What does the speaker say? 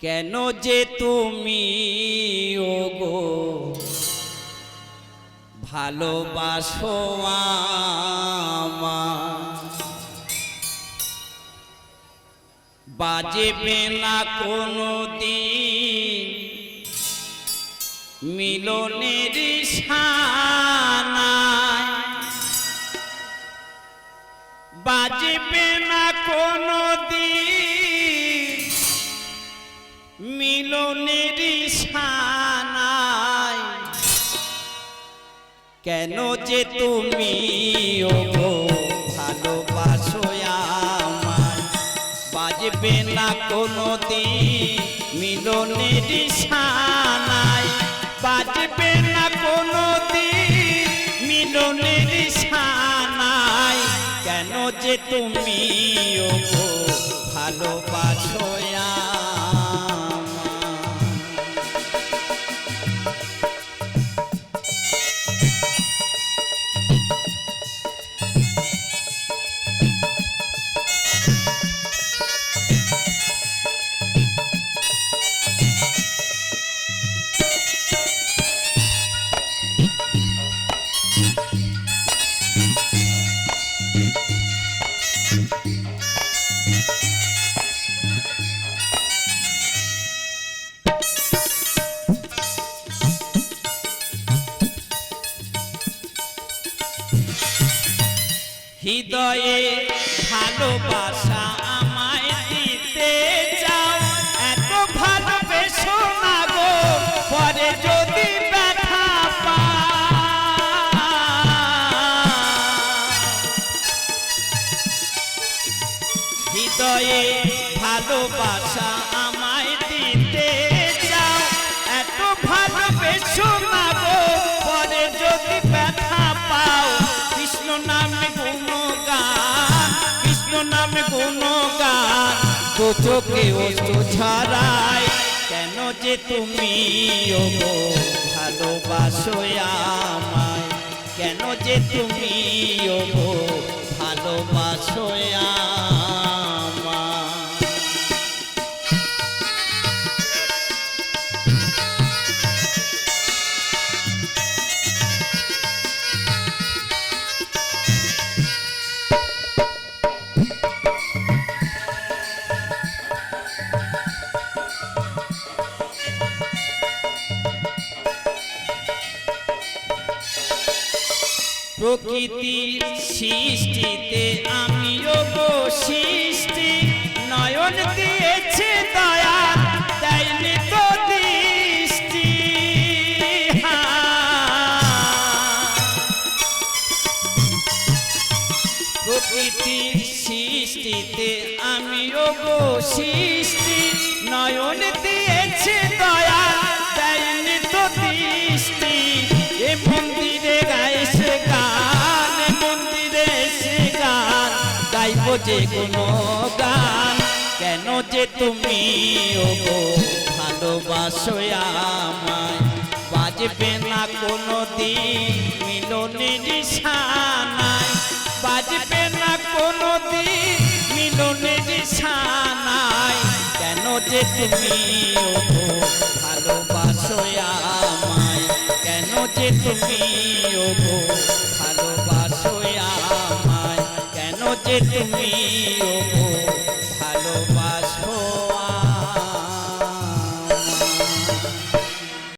কেন যে তুমি ওগো ভালোবাসো? বাজবে না কোনো দিন মিলনের বাজবে না কোনো মিলনের সানায় কেন যে তুমি ওগো ভালোবাসো আমায়? বাজবে না কোনো দিন মিলনের সানায় বাজবে না কোনো দিন মিলনের সানায় কেন যে তুমি ওগো ভালোবাসো আমায়? হৃদয়ে ভালোবাসা আমায় দিতে চাও এত ভালোবেসো না গো, পরে যদি ব্যথা। হৃদয়ে ভালোবাসা আমায় দিতে চাও এত ভালোবেসো না গো, পরে যদি ব্যথা পাও, কৃষ্ণ নামে নামে গুণগান তো চোখে অশ্রু ছড়াই কেন যে তুমি ভালোবাসো আমায়? কেন যে তুমি প্রকৃতির সৃষ্টিতে আমিও সৃষ্টি নয়ন দিয়েছে দয়া, দেয়নি তো দৃষ্টি। হা। প্রকৃতির সৃষ্টিতে আমিও সৃষ্টি নয়ন দিয়েছে দয়া গাইব যে কোনো গান। কেন যে তুমি ওগো ভালোবাসো আমায়। বাজবে না কোনো দিন, মিলনের সানায় বাজবে না কোনো দিন, মিলনের সানায় কেন যে তুমি ওগো ভালোবাসো আমায়। কেন যে তুমি ওগো তুমি ভালো